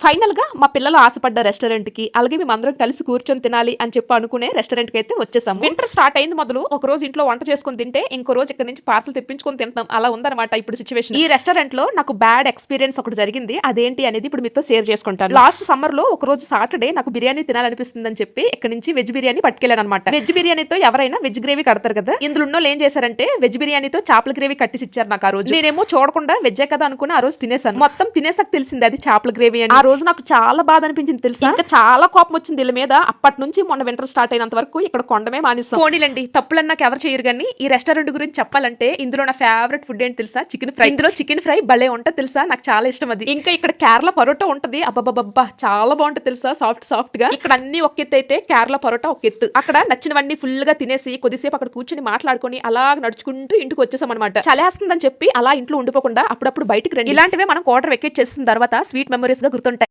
ఫైనల్గా మా పిల్లలు ఆశపడ్డ రెస్టారెంట్కి అలాగే మేము అందరం కలిసి కూర్చొని తినాలి అని చెప్పి అనుకునే రెస్టారెంట్కి అయితే వచ్చేసాం వింటర్ స్టార్ట్ అయింది మొదలు ఒక రోజు ఇంట్లో వంట చేసుకుని తింటే ఇంకో రోజు ఇక్కడ నుంచి పార్సల్ తెప్పించుకొని తింటాం అలా ఉందన్నమాట ఇప్పుడు సిచువేషన్ ఈ రెస్టారెంట్లో నాకు బ్యాడ్ ఎక్స్పీరియన్స్ ఒకటి జరిగింది. అదేంటి అనేది ఇప్పుడు మీతో షేర్ చేసుకుంటాను. లాస్ట్ సమ్మర్లో ఒక రోజు సాటర్డే నాకు బిర్యానీ తినాలనిపిస్తుంది అని చెప్పి ఇక్కడ నుంచి వెజ్ బిర్యానీ పట్టుకెళ్ళాను అనమాట వెజ్ బిర్యానీతో ఎవరైనా వెజ్ గ్రేవీ కడతారు కదా? ఇందులో ఏం చేశారంటే వెజ్ బిర్యానీతో చేపల గ్రేవీ కట్టిసి ఇచ్చారు నాకు ఆ రోజు. నేనేమో చూడకుండా వెజ్జే కదా అనుకుని ఆ రోజు తినేసాను మొత్తం తినేసాక తెలిసింది అది చేపల గ్రేవీ అని. రోజు నాకు చాలా బాధ అనిపించింది తెలుసా? ఇంకా చాలా కోపం వచ్చింది వీళ్ళ మీద. అప్పటి నుంచి మొన్న వింటర్ స్టార్ట్ అయినంత వరకు ఇక్కడ కొండమే మానేస్తాం పోనీలండి తప్పులన్నీ నాకు ఎవరు చేయరు కానీ ఈ రెస్టారెంట్ గురించి చెప్పాలంటే ఇందులో నా ఫేవరెట్ ఫుడ్ ఏంటి తెలుసా? చికెన్ ఫ్రై ఇందులో చికెన్ ఫ్రై భలే ఉంటుంది తెలుసా? నాకు చాలా ఇష్టం అది. ఇంకా ఇక్కడ కేరళ పరోటా ఉంటది. అబ్బబ్బబ్బా చాలా బాగుంటుంది తెలుసా? సాఫ్ట్ సాఫ్ట్గా. ఇక్కడ అన్ని ఒక ఎత్తు అయితే కేరళ పరోటా ఒక ఎత్తు. అక్కడ నచ్చినవన్నీ ఫుల్గా తినేసి కొద్దిసేపు అక్కడ కూర్చొని మాట్లాడుకొని అలా నడుచుకుంటూ ఇంటికి వచ్చేసాం అనమాట చలేస్తుందని చెప్పి అలా ఇంట్లో ఉండిపోకుండా అప్పుడప్పుడు బయటికి రండి. ఇలాంటివే మనం క్వార్టర్ వెకేట్ చేసిన తర్వాత స్వీట్ మెమరీస్గా గుర్తుంటాయి.